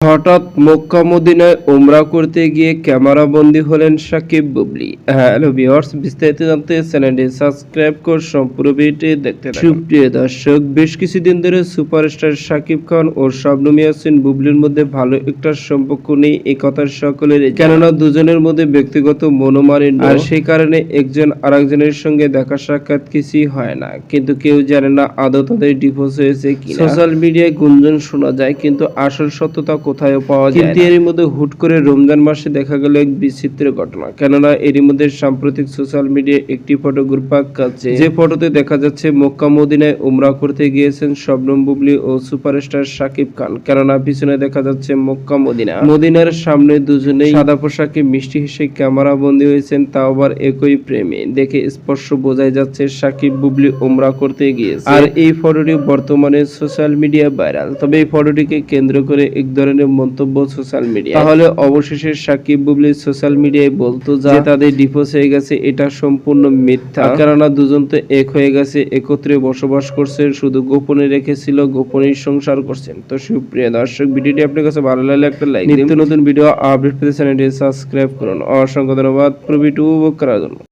হঠাৎ মক্কা মদিনায় ওমরা করতে গিয়ে ক্যামেরা বন্দী হলেন সাকিব বুবলি। হ্যালো ভিউয়ার্স বিস্তারিত জানতে চ্যানেলটি সাবস্ক্রাইব করে সম্পূর্ণ ভিডিওটি দেখতে সুপ্রিয় দর্শক, বেশ কিছুদিন ধরে সুপারস্টার সাকিব খান ও শাবনূর ইয়াসিন বুবলির মধ্যে ভালো একটা সম্পর্ক নেই এই কথা সকলের কেননা দুজনের মধ্যে ব্যক্তিগত মনোমালিন্য। আর সেই কারণে একজন আরেকজনের সঙ্গে দেখা সাক্ষাৎ কিছুই হয় না। কিন্তু কেউ জানে না আদৌ তাদের ডিভোর্স হয়েছে কি সোশ্যাল মিডিয়ায় গুঞ্জন শোনা যায়, কিন্তু আসল সত্যতা কোথায় পাওয়া যায় কিন্তু এরই মধ্যে হুট করে রমজান মাসে দেখা গেল এক বিচিত্র ঘটনা। কেননা এরই মধ্যে সাম্প্রতিক সোশ্যাল মিডিয়ায় একটি ফটো ঘুরপাক খাচ্ছে। যে ফটোতে দেখা যাচ্ছে মক্কা মদিনায় উমরা করতে গিয়েছেন শবনম বুবলি ও সুপারস্টার সাকিব খান। কেননা পিছনে দেখা যাচ্ছে মক্কা মদিনা। মদিনার সামনে দুজনেই সাদা পোশাকে মিষ্টি হেসে ক্যামেরা বন্দী হয়েছেন তা আবার একই প্রেমে। দেখে স্পর্শ বোঝাই যাচ্ছে সাকিব বুবলি উমরা করতে গিয়েছে। আর এই ফটোটি বর্তমানে সোশ্যাল মিডিয়া ভাইরাল। তবে এই ফটোটিকে কেন্দ্র করে এক ধরনের মন্তব্য সোশ্যাল মিডিয়া তাহলে অবশেষে সাকিব বুবলি সোশ্যাল মিডিয়ায় বলতো যা তাদের ডিভোর্স হয়ে গেছে এটা সম্পূর্ণ মিথ্যা। কেননা দুজন তো এক হয়ে গেছে একত্রে বসবাস করছে শুধু গোপনে রেখেছিল গোপনেই সংসার করছেন। তো সুপ্রিয় দর্শক ভিডিওটি আপনার কাছে ভালো লাগলে একটা লাইক নিত্য নতুন ভিডিও আপডেট পেতে চ্যানেলটি সাবস্ক্রাইব করুন। অসংখ্য ধন্যবাদ। পুরো ভিডিও উপভোগ করার জন্য